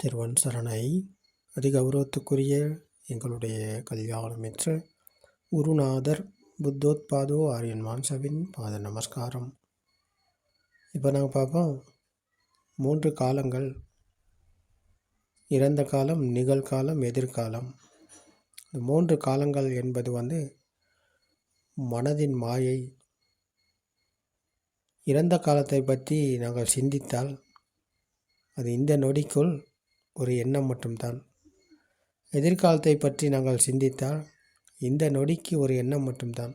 திருவன் சரணை. அதிகௌரவத்துக்குரிய எங்களுடைய கல்யாணமிற்ற குருநாதர் புத்தோத்பாதோ ஆரியன் மான்சவின் பாத நமஸ்காரம். இப்போ நாங்கள் பார்ப்போம் மூன்று காலங்கள். இறந்த காலம் நிகழ்காலம் எதிர்காலம். இந்த மூன்று காலங்கள் என்பது வந்து மனதின் மாயை. இறந்த காலத்தை பற்றி நாங்கள் சிந்தித்தால் அது இந்த நொடிக்குள் ஒரு எண்ணம் மட்டும்தான். எதிர்காலத்தை பற்றி நாங்கள் சிந்தித்தால் இந்த நொடிக்கு ஒரு எண்ணம் மட்டும்தான்.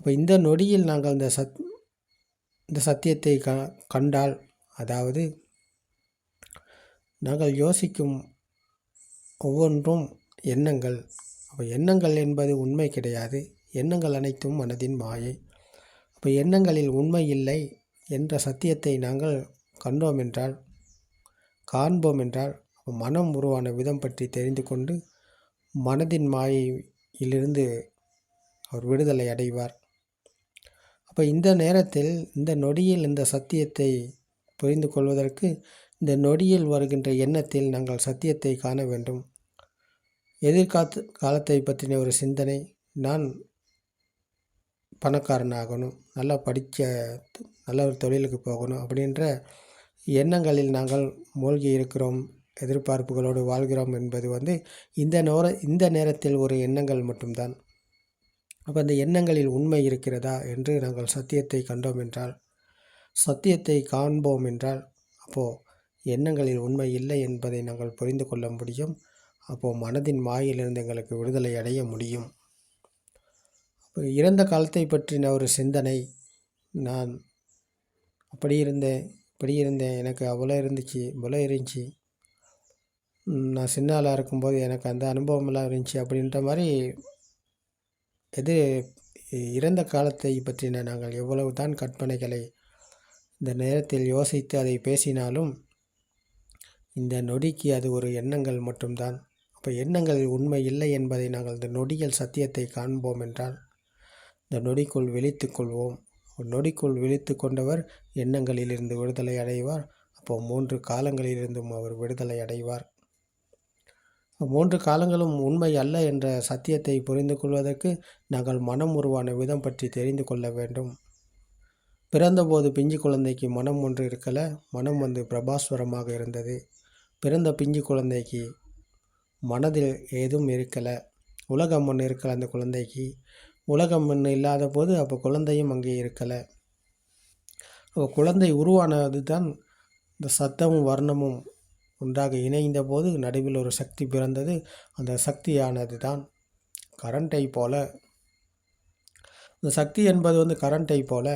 அப்போ இந்த நொடியில் நாங்கள் இந்த சத் இந்த சத்தியத்தை க கண்டால் அதாவது நாங்கள் யோசிக்கும் ஒவ்வொன்றும் எண்ணங்கள். அப்போ எண்ணங்கள் என்பது உண்மை கிடையாது. எண்ணங்கள் அனைத்தும் மனதின் மாயை. அப்போ எண்ணங்களில் உண்மை இல்லை என்ற சத்தியத்தை நாங்கள் கண்டோம் என்றால் காண்போம் என்றால் மனம் உருவான விதம் பற்றி தெரிந்து கொண்டு மனதின் மாயையிலிருந்து அவர் விடுதலை அடைவார். அப்போ இந்த நேரத்தில் இந்த நொடியில் இந்த சத்தியத்தை புரிந்து கொள்வதற்கு இந்த நொடியில் வருகின்ற எண்ணத்தில் நாங்கள் சத்தியத்தை காண வேண்டும். எதிர்காத்து காலத்தை பற்றின ஒரு சிந்தனை. நான் பணக்காரனாகணும் நல்லா படிக்க நல்ல ஒரு தொழிலுக்கு போகணும் அப்படின்ற எண்ணங்களில் நாங்கள் மூழ்கி இருக்கிறோம் எதிர்பார்ப்புகளோடு வாழ்கிறோம் என்பது வந்து இந்த நேர இந்த நேரத்தில் ஒரு எண்ணங்கள் மட்டும்தான். அப்போ அந்த எண்ணங்களில் உண்மை இருக்கிறதா என்று நாங்கள் சத்தியத்தை கண்டோம் என்றால் சத்தியத்தை காண்போம் என்றால் அப்போது எண்ணங்களில் உண்மை இல்லை என்பதை நாங்கள் புரிந்து கொள்ள முடியும். அப்போது மனதின் மாயிலிருந்து எங்களுக்கு விடுதலை அடைய முடியும். அப்போ இறந்த காலத்தை பற்றின ஒரு சிந்தனை நான் அப்படி இருந்தேன் இப்படி இருந்தேன். எனக்கு அவ்வளோ இருந்துச்சு இவ்வளோ இருந்துச்சு. நான் சின்ன ஆளாக இருக்கும்போது எனக்கு அந்த அனுபவமெல்லாம் இருந்துச்சு அப்படின்ற மாதிரி எது இறந்த காலத்தை பற்றின நாங்கள் எவ்வளவு தான் கற்பனைகளை இந்த நேரத்தில் யோசித்து அதை பேசினாலும் இந்த நொடிக்கு அது ஒரு எண்ணங்கள் மட்டும்தான். அப்போ எண்ணங்களில் உண்மை இல்லை என்பதை நாங்கள் இந்த நொடியில் சத்தியத்தை காண்போம் என்றால் இந்த நொடிக்குள் விழித்துக்கொள்வோம் நொடிக்குள் விழித்து கொண்டவர் எண்ணங்களிலிருந்து விடுதலை அடைவார். அப்போ மூன்று காலங்களிலிருந்தும் அவர் விடுதலை அடைவார். மூன்று காலங்களும் உண்மை அல்ல என்ற சத்தியத்தை புரிந்து கொள்வதற்கு நாங்கள் மனம் உருவான விதம் பற்றி தெரிந்து கொள்ள வேண்டும். பிறந்தபோது பிஞ்சு குழந்தைக்கு மனம் ஒன்று இருக்கலை மனம் வந்து பிரபாஸ்வரமாக இருந்தது. பிறந்த பிஞ்சு குழந்தைக்கு மனதில் ஏதும் இருக்கலை உலகம் ஒன்று இருக்கலை அந்த குழந்தைக்கு. உலகம் இன்னும் இல்லாத போது அப்போ குழந்தையும் அங்கே இருக்கலை. அப்போ குழந்தை உருவானது தான் இந்த சத்தமும் வர்ணமும் ஒன்றாக இணைந்த போது நடுவில் ஒரு சக்தி பிறந்தது. அந்த சக்தியானது தான் கரண்டை போல. இந்த சக்தி என்பது வந்து கரண்டை போல.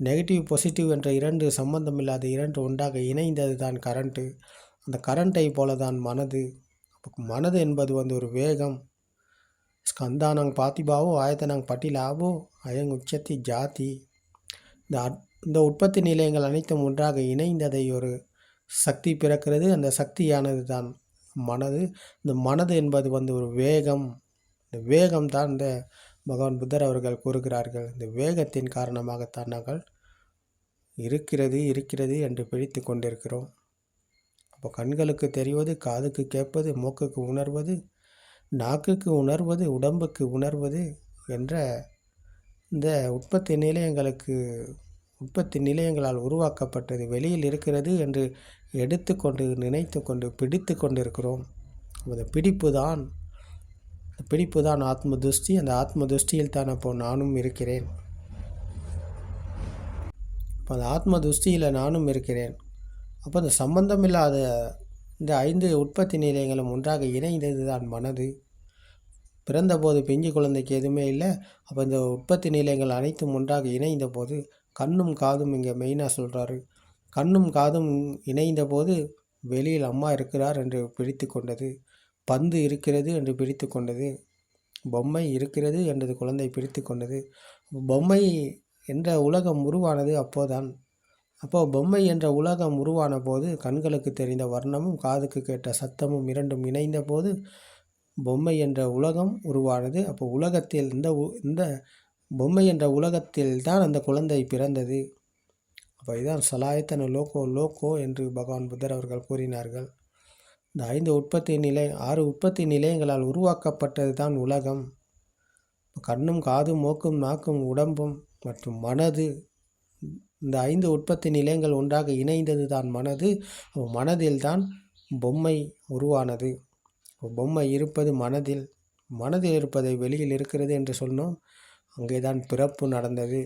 நெகட்டிவ் பாசிட்டிவ் என்ற இரண்டு சம்பந்தமில்லாத இரண்டு ஒன்றாக இணைந்தது தான் கரண்ட்டு அந்த கரண்ட்டை போல தான் மனது. மனது என்பது வந்து ஒரு வேகம். ஸ்கந்தானங் பாத்திபாவோ ஆயத்தனங் பட்டிலாவோ அயங் உச்சத்தி ஜாதி. இந்த இந்த உற்பத்தி நிலையங்கள் அனைத்தும் ஒன்றாக இணைந்ததை ஒரு சக்தி பிறக்கிறது. அந்த சக்தியானது தான் மனது. இந்த மனது என்பது வந்து ஒரு வேகம். இந்த வேகம் தான் இந்த பகவான் புத்தர் அவர்கள் கூறுகிறார்கள். இந்த வேகத்தின் காரணமாகத்தான் நாங்கள் இருக்கிறது இருக்கிறது என்று பிடித்து கொண்டிருக்கிறோம். அப்போ கண்களுக்கு தெரிவது காதுக்கு கேட்பது மூக்குக்கு உணர்வது நாக்குக்கு உணர்வது உடம்புக்கு உணர்வது என்ற இந்த உற்பத்தி நிலையங்களுக்கு உற்பத்தி நிலையங்களால் உருவாக்கப்பட்டது வெளியில் இருக்கிறது என்று எடுத்துக்கொண்டு நினைத்து கொண்டு பிடித்து கொண்டிருக்கிறோம். அந்த பிடிப்பு தான். பிடிப்பு தான் ஆத்ம துஷ்டி அந்த ஆத்ம துஷ்டியில் தான் அப்போ நானும் இருக்கிறேன். அப்போ அந்த ஆத்ம துஷ்டியில் நானும் இருக்கிறேன். அப்போ அந்த சம்பந்தமில்லாத இந்த ஐந்து உற்பத்தி நிலையங்களும் ஒன்றாக இணைந்தது தான் மனது. பிறந்தபோது பிஞ்சு குழந்தைக்கு எதுவுமே இல்லை. அப்போ இந்த உற்பத்தி நிலையங்கள் அனைத்தும் ஒன்றாக இணைந்த போது கண்ணும் காதும் இங்கே மெயினாக சொல்கிறாரு கண்ணும் காதும் இணைந்த போது வெளியில் அம்மா இருக்கிறார் என்று பிடித்து கொண்டது. பந்து இருக்கிறது என்று பிடித்து கொண்டது. பொம்மை இருக்கிறது என்றது குழந்தை பிடித்து கொண்டது. பொம்மை என்ற உலகம் உருவானது அப்போதான். அப்போது பொம்மை என்ற உலகம் உருவான போது கண்களுக்கு தெரிந்த வர்ணமும் காதுக்கு கேட்ட சத்தமும் இரண்டும் இணைந்த போது பொம்மை என்ற உலகம் உருவானது. அப்போ உலகத்தில் இந்த இந்த பொம்மை என்ற உலகத்தில் தான் அந்த குழந்தை பிறந்தது. அப்போ இதுதான் சலாயத்தன லோகோ லோகோ என்று பகவான் புத்தர் அவர்கள் கூறினார்கள். இந்த ஐந்து உற்பத்தி நிலை ஆறு உற்பத்தி நிலையங்களால் உருவாக்கப்பட்டது தான் உலகம் கண்ணும் காதும் மூக்கும் நாக்கும் உடம்பும் மற்றும் மனது. இந்த ஐந்து உற்பத்தி நிலையங்கள் ஒன்றாக இணைந்தது தான் மனது. மனதில் தான் பொம்மை உருவானது. பொம்மை இருப்பது மனதில் மனதில் இருப்பதை வெளியில் இருக்கிறது என்று சொன்னோம். அங்கே தான் பிறப்பு நடந்தது.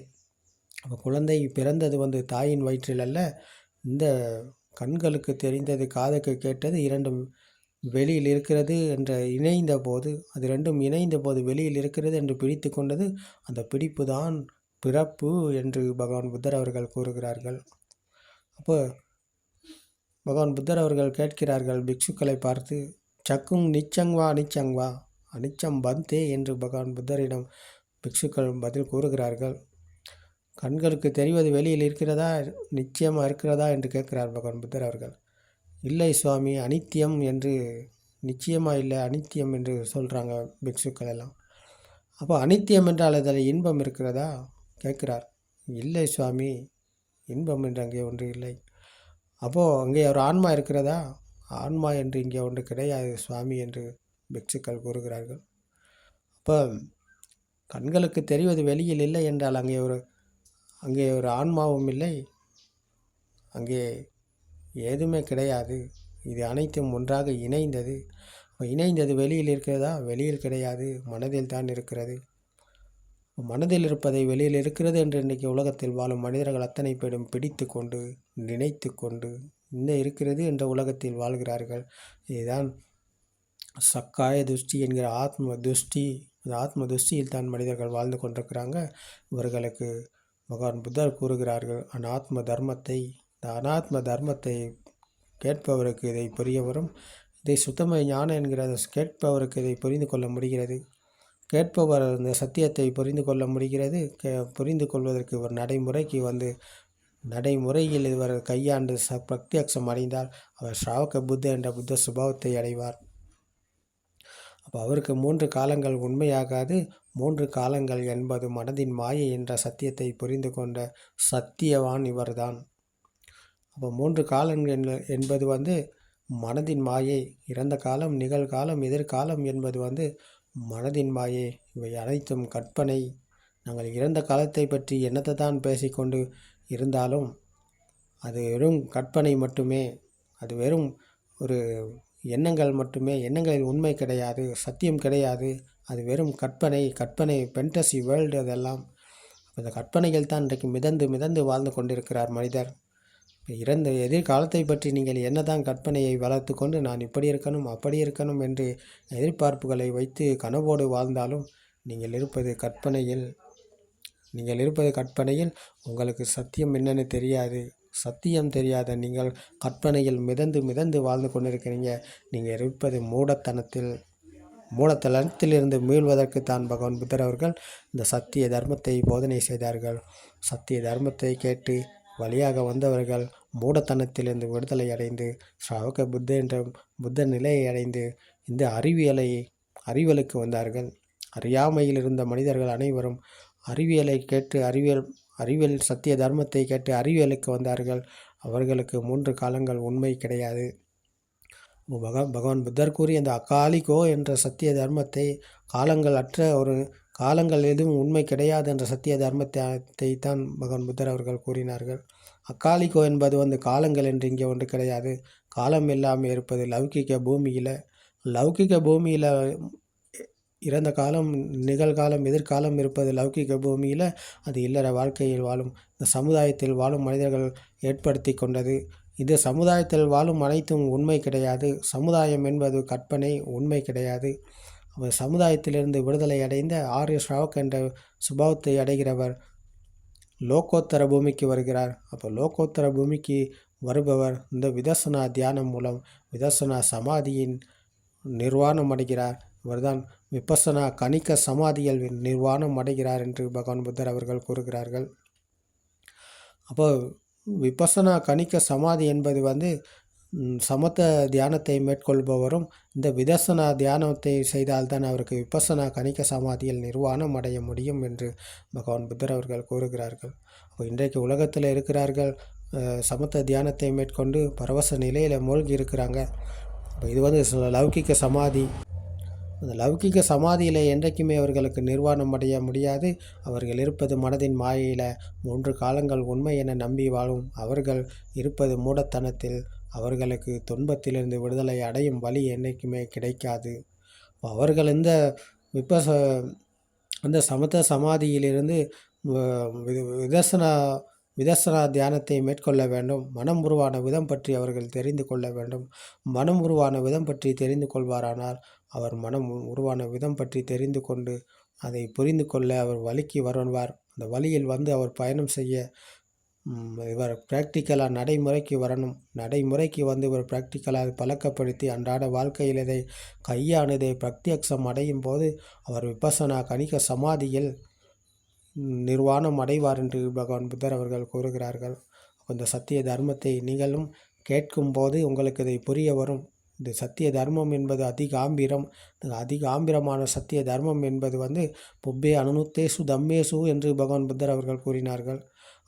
அப்போ குழந்தை பிறந்தது வந்து தாயின் வயிற்றில் அல்ல இந்த கண்களுக்கு தெரிந்தது காதுக்கு கேட்டது இரண்டும் வெளியில் இருக்கிறது என்ற இணைந்த போது அது ரெண்டும் இணைந்த போது வெளியில் இருக்கிறது என்று பிடித்து கொண்டது அந்த பிடிப்பு தான் பிறப்பு என்று பகவான் புத்தர் அவர்கள் கூறுகிறார்கள். அப்போ பகவான் புத்தர் அவர்கள் கேட்கிறார்கள் பிக்ஷுக்களை பார்த்து சக்கும் நிச்சங்வா அனிச்சங்வா அனிச்சம் பந்தே என்று பகவான் புத்தரிடம் பிக்ஷுக்கள் பதில் கூறுகிறார்கள். கண்களுக்கு தெரிவது வெளியில் இருக்கிறதா நிச்சயமாக இருக்கிறதா என்று கேட்கிறார் பகவான் புத்தர் அவர்கள். இல்லை சுவாமி அனித்தியம் என்று நிச்சயமாக இல்லை அனித்தியம் என்று சொல்கிறாங்க பிக்ஷுக்கள் எல்லாம். அப்போ அனித்தியம் என்றால் அதில் இன்பம் இருக்கிறதா? கேட்கிறார். இல்லை சுவாமி இன்பம் என்று அங்கே ஒன்று இல்லை. அப்போது அங்கே ஒரு ஆன்மா இருக்கிறதா? ஆன்மா என்று இங்கே ஒன்று கிடையாது சுவாமி என்று பிக்ஷுக்கள் கூறுகிறார்கள். அப்போ கண்களுக்கு தெரிவது வெளியில் இல்லை என்றால் அங்கே ஒரு அங்கே ஒரு ஆன்மாவும் இல்லை. அங்கே ஏதுமே கிடையாது. இது அனைத்தும் ஒன்றாக இணைந்தது. இணைந்தது வெளியில் இருக்கிறதா? வெளியில் கிடையாது. மனதில் தான் இருக்கிறது. மனதில் இருப்பதை வெளியில் இருக்கிறது என்று இன்றைக்கி உலகத்தில் வாழும் மனிதர்கள் அத்தனை பேரும் பிடித்து கொண்டு நினைத்து கொண்டு இன்னும் இருக்கிறது என்ற உலகத்தில் வாழ்கிறார்கள். இதுதான் சக்காய துஷ்டி என்கிற ஆத்ம துஷ்டி அந்த ஆத்ம துஷ்டியில் தான் மனிதர்கள் வாழ்ந்து கொண்டிருக்கிறாங்க. இவர்களுக்கு பகவான் புத்தர் கூறுகிறார்கள் அனாத்ம தர்மத்தை இந்த அனாத்ம தர்மத்தை கேட்பவருக்கு இதை புரிய வரும். இதை சுத்தம ஞானம் என்கிற கேட்பவருக்கு இதை புரிந்து கொள்ள முடிகிறது. கேட்பவர் அந்த சத்தியத்தை புரிந்து கொள்ள முடிகிறது. கே புரிந்து கொள்வதற்கு ஒரு நடைமுறைக்கு வந்து நடைமுறையில் இவர் கையாண்டு ச பிரத்யக்ஷம் அடைந்தால் அவர் ஸ்ராவக புத்த என்ற புத்த சுபாவத்தை அடைவார். அப்போ அவருக்கு மூன்று காலங்கள் உண்மையாகாது. மூன்று காலங்கள் என்பது மனதின் மாயை என்ற சத்தியத்தை புரிந்து கொண்ட சத்தியவான் இவர்தான். அப்போ மூன்று காலங்கள் என்பது வந்து மனதின் மாயை இறந்த காலம் நிகழ்காலம் எதிர்காலம் என்பது வந்து மனதின் மாயை. இவை அனைத்தும் கற்பனை. நாங்கள் இறந்த காலத்தை பற்றி என்னத்தை தான் பேசிக்கொண்டு இருந்தாலும் அது வெறும் கற்பனை மட்டுமே அது வெறும் ஒரு எண்ணங்கள் மட்டுமே எண்ணங்களில் உண்மை கிடையாது சத்தியம் கிடையாது அது வெறும் கற்பனை கற்பனை பென்டசி வேர்ல்டு அதெல்லாம். அந்த கற்பனைகள் தான் இன்றைக்கு மிதந்து மிதந்து வாழ்ந்து கொண்டிருக்கிறார் மனிதர். இறந்த எதிர்காலத்தை பற்றி நீங்கள் என்னதான் கற்பனையை வளர்த்து கொண்டு நான் இப்படி இருக்கணும் அப்படி இருக்கணும் என்று எதிர்பார்ப்புகளை வைத்து கனவோடு வாழ்ந்தாலும் நீங்கள் இருப்பது கற்பனையில் நீங்கள் இருப்பது கற்பனையில் உங்களுக்கு சத்தியம் என்னன்னு தெரியாது. சத்தியம் தெரியாத நீங்கள் கற்பனையில் மிதந்து மிதந்து வாழ்ந்து கொண்டிருக்கிறீங்க. நீங்கள் இருப்பது மூடத்தனத்தில் மூலத்தலத்திலிருந்து மீள்வதற்கு தான் பகவான் புத்தர் அவர்கள் இந்த சத்திய தர்மத்தை போதனை செய்தார்கள். சத்திய தர்மத்தை கேட்டு வழியாக வந்தவர்கள் மூடத்தனத்திலிருந்து விடுதலை அடைந்து ஸ்ரவக புத்த என்ற புத்த நிலையை அடைந்து இந்த அறிவியலை அறிவியலுக்கு வந்தார்கள். அறியாமையில் இருந்த மனிதர்கள் அனைவரும் அறிவியலை கேட்டு அறிவியல் அறிவியல் சத்திய தர்மத்தை கேட்டு அறிவியலுக்கு வந்தார்கள். அவர்களுக்கு மூன்று காலங்கள் உண்மை கிடையாது. பக பகவான் புத்தர் கூறி அந்த அக்காலிகோ என்ற சத்திய தர்மத்தை காலங்கள் அற்ற ஒரு காலங்கள் எதுவும் உண்மை கிடையாது என்ற சத்திய தர்மத்தை தான் பகவான் புத்தர் அவர்கள் கூறினார்கள். அக்காலிகோ என்பது வந்து காலங்கள் என்று இங்கே ஒன்று கிடையாது. காலம் இல்லாமல் இருப்பது லௌகிக பூமியில் லௌகிக பூமியில் இறந்த காலம் நிகழ்காலம் எதிர்காலம் இருப்பது லௌகிக பூமியில் அது இல்லற வாழ்க்கையில் வாழும். இந்த சமுதாயத்தில் வாழும் மனிதர்கள் ஏற்படுத்தி கொண்டது. இது சமுதாயத்தில் வாழும் அனைத்தும் உண்மை கிடையாது. சமுதாயம் என்பது கற்பனை உண்மை கிடையாது. அவர் சமுதாயத்திலிருந்து விடுதலை அடைந்த ஆர்ய ஸ்ராவக் என்ற சுபாவத்தை அடைகிறவர். லோகோத்தர பூமிக்கு வருகிறார். அப்போ லோகோத்தர பூமிக்கு வருபவர் இந்த விதர்சனா தியானம் மூலம் விதர்சனா சமாதியின் நிர்வாணம் அடைகிறார். இவர்தான் விபசனா கணிக்க சமாதியில் நிர்வாணம் அடைகிறார் என்று பகவான் புத்தர் அவர்கள் கூறுகிறார்கள். அப்போ விபசனா கணிக்க சமாதி என்பது வந்து சமத்த தியானத்தை மேற்கொள்பவரும் இந்த விதர்சனா தியானத்தை செய்தால்தான் அவருக்கு விபசனா கணிக்க சமாதியில் நிர்வாணம் அடைய முடியும் என்று பகவான் புத்தர் அவர்கள் கூறுகிறார்கள். அப்போ இன்றைக்கு உலகத்தில் இருக்கிறார்கள் சமத்த தியானத்தை மேற்கொண்டு பரவச நிலையில் மூழ்கி இருக்கிறாங்க. அப்போ இது வந்து லௌகிக்க சமாதி அந்த லௌகிக சமாதியில் என்றைக்குமே அவர்களுக்கு நிர்வாணம் அடைய முடியாது. அவர்கள் இருப்பது மனதின் மாயையில். மூன்று காலங்கள் உண்மை என நம்பி வாழும் அவர்கள் இருப்பது மூடத்தனத்தில். அவர்களுக்கு துன்பத்திலிருந்து விடுதலை அடையும் வழி என்றைக்குமே கிடைக்காது. அவர்கள் இந்த விபச அந்த சமத்த சமாதியிலிருந்து வி- விதர்சனா விதர்சனா தியானத்தை மேற்கொள்ள வேண்டும். மனம் உருவான விதம் பற்றி அவர்கள் தெரிந்து கொள்ள வேண்டும். மனம் உருவான விதம் பற்றி தெரிந்து கொள்வாரானால் அவர் மனம் உருவான விதம் பற்றி தெரிந்து கொண்டு அதை புரிந்து கொள்ள அவர் வழிக்கு வருவார். அந்த வழியில் வந்து அவர் பயணம் செய்ய இவர் ப்ராக்டிக்கலாக நடைமுறைக்கு வரணும். நடைமுறைக்கு வந்து இவர் ப்ராக்டிக்கலாக பழக்கப்படுத்தி அன்றாட வாழ்க்கையில் இதை கையானதை பிரத்யக்ஷம் அடையும் போது அவர் விபசனா கணிக சமாதியில் நிர்வாணம் அடைவார் என்று பகவான் புத்தர் அவர்கள் கூறுகிறார்கள். அந்த சத்திய தர்மத்தை நீங்களும் கேட்கும்போது உங்களுக்கு இதை புரிய வரும். இந்த சத்திய தர்மம் என்பது அதிகாம்பிரம் அதிகாம்பிரமான சத்திய தர்மம் என்பது வந்து பொப்பே அனுநுத்தேசு தம்மேசு என்று பகவான் புத்தர் அவர்கள் கூறினார்கள்.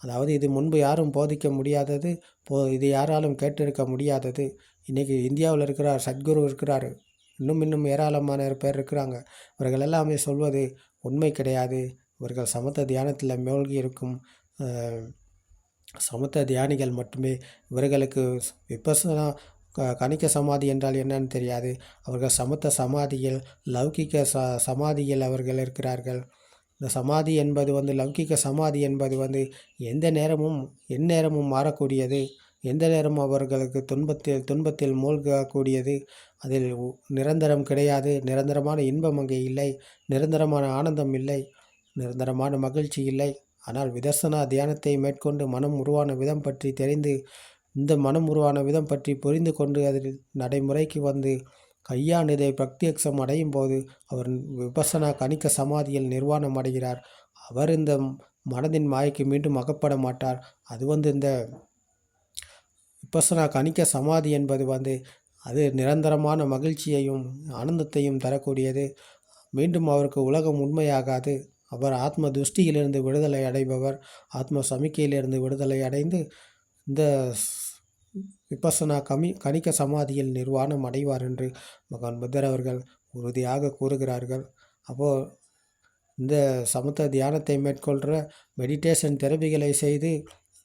அதாவது இது முன்பு யாரும் போதிக்க முடியாதது போ இது யாராலும் கேட்டிருக்க முடியாதது. இன்றைக்கி இந்தியாவில் இருக்கிறார் சத்குரு இருக்கிறார். இன்னும் இன்னும் ஏராளமான பேர் இருக்கிறாங்க. இவர்கள் எல்லாமே சொல்வது உண்மை கிடையாது. இவர்கள் சமத்த தியானத்தில் மூழ்கி இருக்கும் சமத்த தியானிகள் மட்டுமே. இவர்களுக்கு விபசனா க- கணிக்க சமாதி என்றால் என்னன்னு தெரியாது. அவர்கள் சமத்த சமாதியில் லௌகிக ச சமாதியில் அவர்கள் இருக்கிறார்கள். இந்த சமாதி என்பது வந்து லௌகிக சமாதி என்பது வந்து எந்த நேரமும் எந்நேரமும் மாறக்கூடியது. எந்த நேரமும் அவர்களுக்கு துன்பத்தில் துன்பத்தில் மூழ்கக்கூடியது. அதில் நிரந்தரம் கிடையாது. நிரந்தரமான இன்பம் அங்கே இல்லை. நிரந்தரமான ஆனந்தம் இல்லை. நிரந்தரமான மகிழ்ச்சி இல்லை. ஆனால் விதர்சனா தியானத்தை மேற்கொண்டு மனம் உருவான விதம் பற்றி தெரிந்து இந்த மனம் உருவான விதம் பற்றி புரிந்து கொண்டு அதில் நடைமுறைக்கு வந்து கையானதை பிரத்யக்ஷம் அடையும் போது அவர் விபசனா கணிக்க சமாதியில் நிர்வாணம் அடைகிறார். அவர் இந்த மனதின் மாயைக்கு மீண்டும் அகப்பட மாட்டார். அது வந்து இந்த விபசனா கணிக்க சமாதி என்பது வந்து அது நிரந்தரமான மகிழ்ச்சியையும் ஆனந்தத்தையும் தரக்கூடியது. மீண்டும் அவருக்கு உலகம் உண்மையாகாது. அவர் ஆத்ம துஷ்டியிலிருந்து விடுதலை அடைபவர். ஆத்ம சமிக்கையிலிருந்து விடுதலை அடைந்து இந்த விபசனா கமி கணிக்க சமாதியில் நிர்வாணம் அடைவார் என்று மகான் புத்தர் அவர்கள் உறுதியாக கூறுகிறார்கள். அப்போது இந்த சமத்த தியானத்தை மேற்கொள்கிற மெடிடேஷன் தெரபிகளை செய்து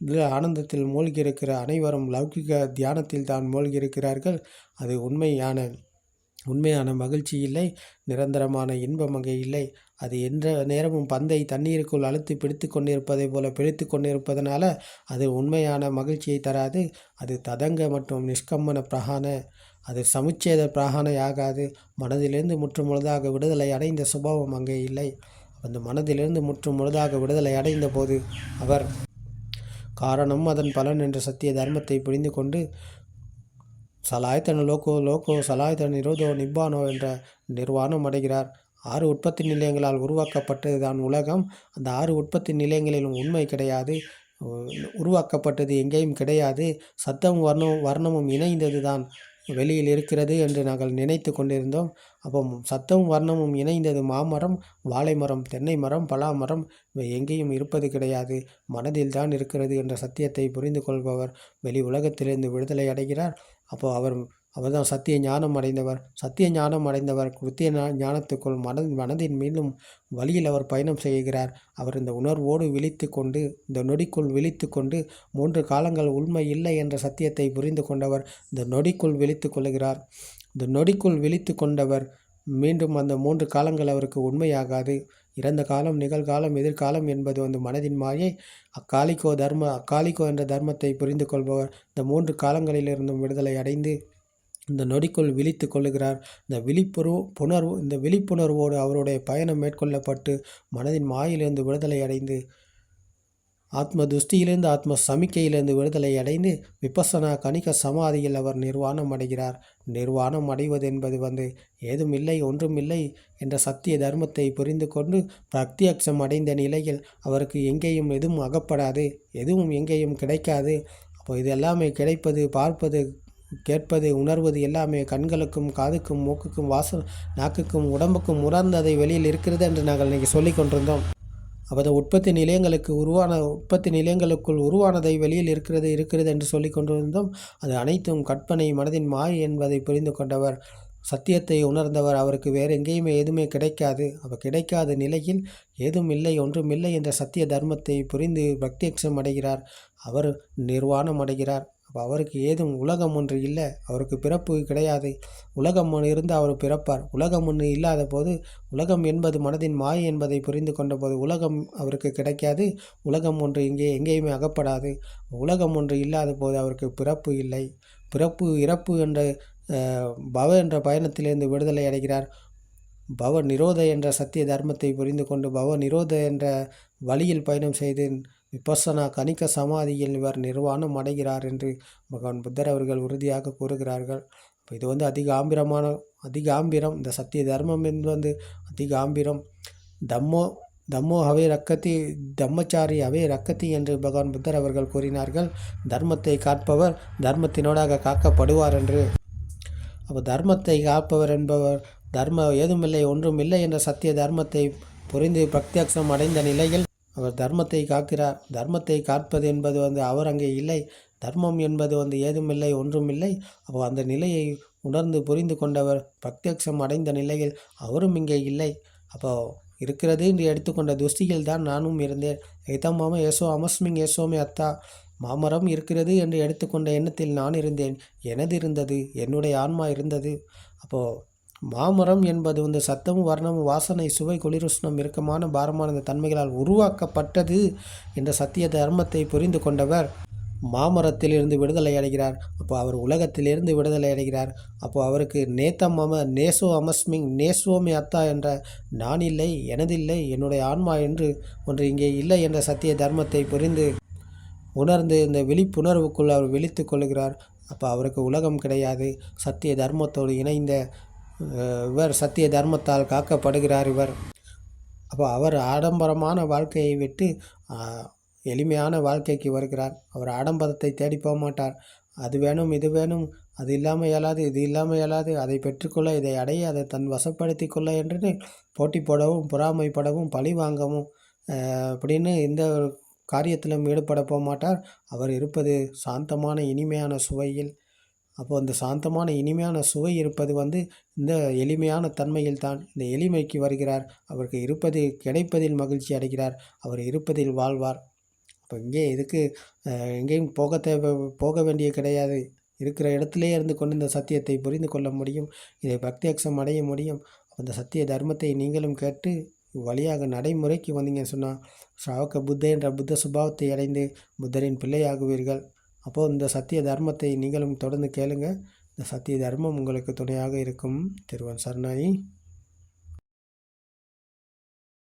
இதில் ஆனந்தத்தில் மூழ்கி இருக்கிற அனைவரும் லௌகிக தியானத்தில் தான் மூழ்கி இருக்கிறார்கள் அது உண்மையான உண்மையான மகிழ்ச்சி இல்லை நிரந்தரமான இன்பம் அங்கே இல்லை. அது எந்த நேரமும் பந்தை தண்ணீருக்குள் அழுத்தி பிடித்து கொண்டிருப்பதை போல பிடித்து கொண்டிருப்பதனால அது உண்மையான மகிழ்ச்சியை தராது. அது ததங்க மற்றும் நிஷ்கம்மன பிரகான அது சமுச்சேத பிராகானை ஆகாது மனதிலிருந்து முற்று முழுதாக விடுதலை அடைந்த சுபாவம் அங்கே இல்லை. அந்த மனதிலிருந்து முற்று முழுதாக விடுதலை அடைந்த போது அவர் காரணம் அதன் பலன் என்ற சத்திய தர்மத்தை புரிந்து கொண்டு சலாயத்தன லோகோ லோகோ சலாயத்தன நிரோதோ நிப்பானோ என்ற நிர்வாணம் அடைகிறார். ஆறு உற்பத்தி நிலையங்களால் உருவாக்கப்பட்டது தான் உலகம். அந்த ஆறு உற்பத்தி நிலையங்களிலும் உண்மை கிடையாது. உருவாக்கப்பட்டது எங்கேயும் கிடையாது. சத்தம் வர்ணம் வர்ணமும் இணைந்தது தான் வெளியில் இருக்கிறது என்று நாங்கள் நினைத்து கொண்டிருந்தோம். அப்போ சத்தமும் வர்ணமும் இணைந்தது மாமரம் வாழை மரம் தென்னை மரம் பலா மரம். இவை எங்கேயும் இருப்பது கிடையாது. மனதில் தான் இருக்கிறது என்ற சத்தியத்தை புரிந்து கொள்பவர் வெளி உலகத்திலிருந்து விடுதலை அடைகிறார். அப்போ அவர் அவர்தான் சத்திய ஞானம் அடைந்தவர். சத்திய ஞானம் அடைந்தவர் கிருத்திய ஞானத்துக்குள் மன மனதின் மீண்டும் வழியில் அவர் பயணம் செய்கிறார். அவர் இந்த உணர்வோடு விழித்து கொண்டு இந்த நொடிக்குள் விழித்து கொண்டு மூன்று காலங்கள் உண்மை இல்லை என்ற சத்தியத்தை புரிந்து கொண்டவர் இந்த நொடிக்குள் விழித்து கொள்கிறார். இந்த நொடிக்குள் விழித்து கொண்டவர் மீண்டும் அந்த மூன்று காலங்கள் அவருக்கு உண்மையாகாது. இறந்த காலம் நிகழ்காலம் எதிர்காலம் என்பது வந்து மனதின் மாயை அக்காலிக்கோ தர்ம அக்காலிக்கோ என்ற தர்மத்தை புரிந்து கொள்பவர் இந்த மூன்று காலங்களிலிருந்தும் விடுதலை அடைந்து இந்த நொடிக்குள் விழித்து கொள்ளுகிறார். இந்த விழிப்புணர்வு புணர்வு இந்த விழிப்புணர்வோடு அவருடைய பயணம் மேற்கொள்ளப்பட்டு மனதின் மாயிலிருந்து விடுதலை அடைந்து ஆத்ம துஷ்டியிலிருந்து ஆத்ம சமிக்கையிலிருந்து விடுதலை அடைந்து விபசனா கணிக சமாதியில் அவர் நிர்வாணம் அடைகிறார். நிர்வாணம் அடைவது என்பது வந்து ஏதும் இல்லை ஒன்றும் இல்லை என்ற சத்திய தர்மத்தை புரிந்து கொண்டு பிரத்யக்ஷம் அடைந்த நிலையில் அவருக்கு எங்கேயும் எதுவும் அகப்படாது எதுவும் எங்கேயும் கிடைக்காது. அப்போ இது எல்லாமே கிடைப்பது பார்ப்பது கேட்பது உணர்வது எல்லாமே கண்களுக்கும் காதுக்கும் மூக்குக்கும் வாச நாக்குக்கும் உடம்புக்கும் உணர்ந்ததை வெளியில் இருக்கிறது என்று நாங்கள் இன்றைக்கி சொல்லி கொண்டிருந்தோம். அவது உற்பத்தி நிலையங்களுக்கு உருவான உற்பத்தி நிலையங்களுக்குள் உருவானதை வெளியில் இருக்கிறது இருக்கிறது என்று சொல்லி கொண்டிருந்தோம். அது அனைத்தும் கற்பனை மனதின் மாய் என்பதை புரிந்து கொண்டவர். சத்தியத்தை உணர்ந்தவர். அவருக்கு வேறு எங்கேயுமே எதுவுமே கிடைக்காது. அவர் கிடைக்காத நிலையில் ஏதும் இல்லை ஒன்றும் இல்லை என்ற சத்திய தர்மத்தை புரிந்து பிரத்யட்சம் அடைகிறார். அவர் நிர்வாணம் அடைகிறார். அப்போ அவருக்கு ஏதும் உலகம் ஒன்று இல்லை. அவருக்கு பிறப்பு கிடையாது. உலகம் ஒன்று இருந்து அவர் பிறப்பார். உலகம் ஒன்று இல்லாத போது உலகம் என்பது மனதின் மாய் என்பதை புரிந்து கொண்ட போது உலகம் அவருக்கு கிடைக்காது. உலகம் ஒன்று இங்கே எங்கேயுமே அகப்படாது. உலகம் ஒன்று இல்லாத போது அவருக்கு பிறப்பு இல்லை. பிறப்பு இறப்பு என்ற பவ என்ற பயணத்திலிருந்து விடுதலை அடைகிறார். பவ நிரோத என்ற சத்திய தர்மத்தை புரிந்து கொண்டு பவ நிரோத என்ற வழியில் பயணம் செய்து விபசனா கணிக்க சமாதியில் இவர் நிர்வாணம் அடைகிறார் என்று பகவான் புத்தர் அவர்கள் உறுதியாக கூறுகிறார்கள். இது வந்து அதிக ஆம்பிரமான அதிக ஆம்பிரம் இந்த சத்திய தர்மம் என்பது வந்து அதிக ஆம்பிரம் தம்மோ தம்மோ அவே ரக்கத்தி தம்மச்சாரி அவே ரக்கத்தி என்று பகவான் புத்தர் அவர்கள் கூறினார்கள். தர்மத்தை காப்பவர் தர்மத்தினோடாக காக்கப்படுவார் என்று. அப்போ தர்மத்தை காப்பவர் என்பவர் தர்ம ஏதுமில்லை ஒன்றும் இல்லை என்ற சத்திய தர்மத்தை புரிந்து பிரத்யக்ஷம் அடைந்த நிலையில் அவர் தர்மத்தை காக்கிறார். தர்மத்தை காப்பது என்பது வந்து அவர் அங்கே இல்லை தர்மம் என்பது வந்து ஏதுமில்லை ஒன்றுமில்லை. அப்போ அந்த நிலையை உணர்ந்து புரிந்து கொண்டவர் பிரத்யக்ஷம் அடைந்த நிலையில் அவரும் இங்கே இல்லை. அப்போ இருக்கிறது என்று எடுத்துக்கொண்ட துஷ்டியில் தான் நானும் இருந்தேன். ஏதம் மாமா ஏசோ அமஸ்மிங் ஏசோமே அத்தா மாமரம் இருக்கிறது என்று எடுத்துக்கொண்ட எண்ணத்தில் நான் இருந்தேன். எனது இருந்தது என்னுடைய ஆன்மா இருந்தது. அப்போது மாமரம் என்பது வந்து சத்தம் வர்ணம் வாசனை சுவை குளிருஷ்ணம் இறுக்கமான பாரமான தன்மைகளால் உருவாக்கப்பட்டது என்ற சத்திய தர்மத்தை புரிந்து கொண்டவர். மாமரத்திலிருந்து விடுதலை அடைகிறார். அப்போ அவர் உலகத்திலிருந்து விடுதலை அடைகிறார். அப்போ அவருக்கு நேத்தம் அம நேசோ அமஸ்மிங் நேசோமி அத்தா என்ற நான் இல்லை எனதில்லை என்னுடைய ஆன்மா என்று ஒன்று இங்கே இல்லை என்ற சத்திய தர்மத்தை புரிந்து உணர்ந்து இந்த விழிப்புணர்வுக்குள் அவர் விழித்து கொள்கிறார். அப்போ அவருக்கு உலகம் கிடையாது. சத்திய தர்மத்தோடு இணைந்த இவர் சத்திய தர்மத்தால் காக்கப்படுகிறார் இவர். அப்போ அவர் ஆடம்பரமான வாழ்க்கையை விட்டு எளிமையான வாழ்க்கைக்கு வருகிறார். அவர் ஆடம்பரத்தை தேடி போக மாட்டார். அது வேணும் இது வேணும் அது இல்லாமல் இயலாது இது இல்லாமல் இயலாது அதை பெற்றுக்கொள்ள இதை அடைய அதை தன் வசப்படுத்தி கொள்ள என்று போட்டி போடவும் பொறாமைப்படவும் பழி வாங்கவும் அப்படின்னு இந்த காரியத்திலும் ஈடுபட போக மாட்டார். அவர் இருப்பது சாந்தமான இனிமையான சுவையில் அப்போ அந்த சாந்தமான இனிமையான சுவை இருப்பது வந்து இந்த எளிமையான தன்மையில் தான். இந்த எளிமைக்கு வருகிறார். அவருக்கு இருப்பது கிடைப்பதில் மகிழ்ச்சி அடைகிறார். அவர் இருப்பதில் வாழ்வார். அப்போ இங்கே இதுக்கு எங்கேயும் போக தேவை போக வேண்டிய கிடையாது. இருக்கிற இடத்திலே இருந்து கொண்டு இந்த சத்தியத்தை புரிந்து கொள்ள முடியும். இதை பக்தியக்ஷம் அடைய முடியும். அந்த சத்திய தர்மத்தை நீங்களும் கேட்டு வழியாக நடைமுறைக்கு வந்தீங்கன்னு சொன்னால் ஸ்ராவக புத்த என்ற புத்த சுபாவத்தை அடைந்து புத்தரின் பிள்ளையாகுவீர்கள். அப்போது இந்த சத்திய தர்மத்தை நீங்களும் தொடர்ந்து கேளுங்க. இந்த சத்திய தர்மம் உங்களுக்கு துணையாக இருக்கும். திருவன் சரணாயி.